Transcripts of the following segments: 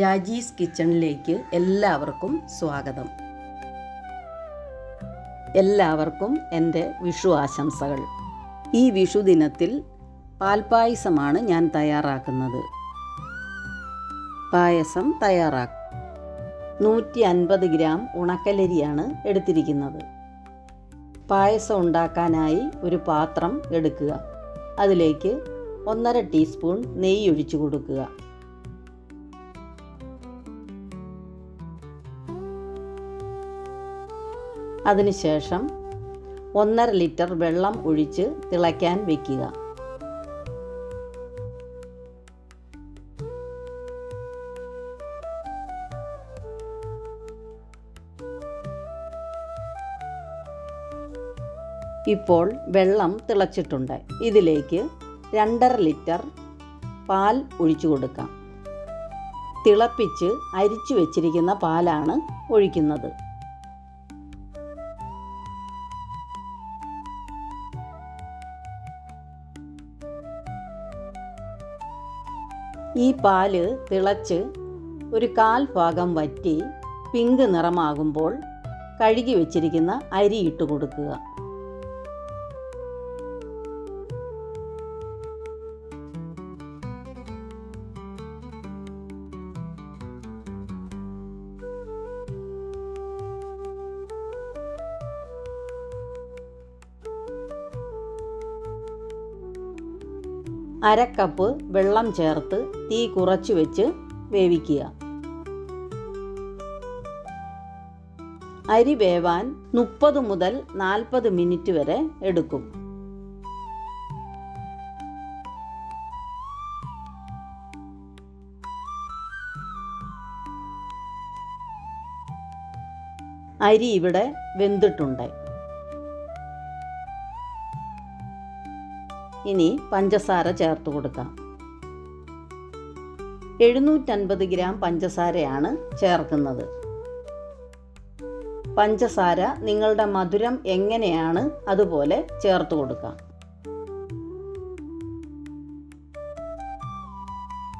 രാജീസ് കിച്ചണിലേക്ക് എല്ലാവർക്കും സ്വാഗതം. എല്ലാവർക്കും എന്റെ വിഷു ആശംസകൾ. ഈ വിഷു ദിനത്തിൽ പാൽപ്പായസമാണ് ഞാൻ തയ്യാറാക്കുന്നത്. പായസം തയ്യാറാക്കും. നൂറ്റി അൻപത് ഗ്രാം ഉണക്കലരിയാണ് എടുത്തിരിക്കുന്നത്. പായസം ഉണ്ടാക്കാനായി ഒരു പാത്രം എടുക്കുക. അതിലേക്ക് ഒന്നര ടീസ്പൂൺ നെയ്യ് ഒഴിച്ചു കൊടുക്കുക. അതിനുശേഷം ഒന്നര ലിറ്റർ വെള്ളം ഒഴിച്ച് തിളയ്ക്കാൻ വയ്ക്കുക ഇപ്പോൾ വെള്ളം തിളച്ചിട്ടുണ്ട്. ഇതിലേക്ക് രണ്ടര ലിറ്റർ പാൽ ഒഴിച്ചു കൊടുക്കാം. തിളപ്പിച്ച് അരിച്ചു വെച്ചിരിക്കുന്ന പാലാണ് ഒഴിക്കുന്നത്. ഈ പാൽ തിളച്ച് ഒരു കാൽ ഭാഗം വറ്റി പിങ്ക് നിറമാകുമ്പോൾ കഴുകി വെച്ചിരിക്കുന്ന അരി ഇട്ട് കൊടുക്കുക. അര കപ്പ് വെള്ളം ചേർത്ത് തീ കുറച്ച് വെച്ച് വേവിക്കുക. അരി വേവാൻ മുപ്പത് മുതൽ നാൽപ്പത് മിനിറ്റ് വരെ എടുക്കും. അരി ഇവിടെ വെന്തിട്ടുണ്ട്. ഇനി പഞ്ചസാര ചേർത്ത് കൊടുക്കാം. എഴുന്നൂറ്റൻപത് ഗ്രാം പഞ്ചസാരയാണ് ചേർക്കുന്നത്. പഞ്ചസാര നിങ്ങളുടെ മധുരം എങ്ങനെയാണ് അതുപോലെ ചേർത്ത് കൊടുക്കാം.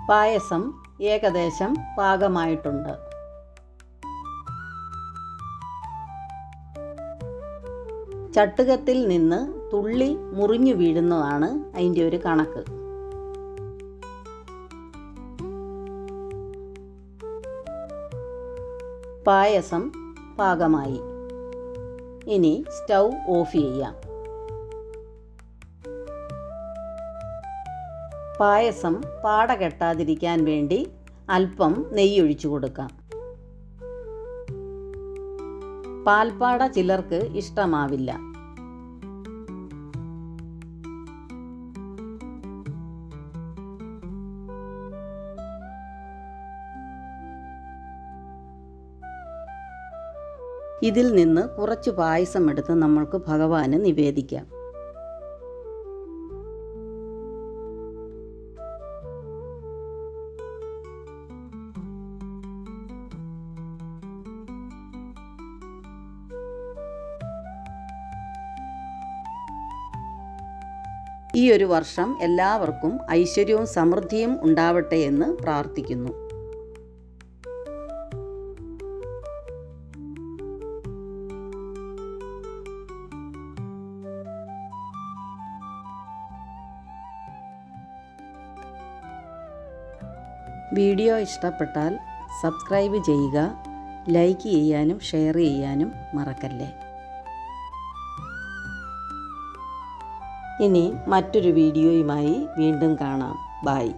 പായസം ഏകദേശം പാകമായിട്ടുണ്ട്. ചട്ടുകത്തിൽ നിന്ന് തുള്ളി മുറിഞ്ഞു വീഴുന്നതാണ് അതിന്റെ ഒരു കണക്ക്. പായസം പാകമായി. ഇനി സ്റ്റൗ ഓഫ് ചെയ്യാം. പായസം പാട കെട്ടാതിരിക്കാൻ വേണ്ടി അല്പം നെയ്യൊഴിച്ചു കൊടുക്കാം. പാൽപ്പാട ചിലർക്ക് ഇഷ്ടമാവില്ല. ഇതിൽ നിന്ന് കുറച്ച് പായസം എടുത്ത് നമ്മൾക്ക് ഭഗവാന് നിവേദിക്കാം. ഈ ഒരു വർഷം എല്ലാവർക്കും ഐശ്വര്യവും സമൃദ്ധിയും ഉണ്ടാവട്ടെ എന്ന് പ്രാർത്ഥിക്കുന്നു. വീഡിയോ ഇഷ്ടപ്പെട്ടാൽ സബ്സ്ക്രൈബ് ചെയ്യുക ലൈക്ക് ചെയ്യാനും ഷെയർ ചെയ്യാനും മറക്കല്ലേ. ഇനി മറ്റൊരു വീഡിയോയുമായി വീണ്ടും കാണാം. ബായ്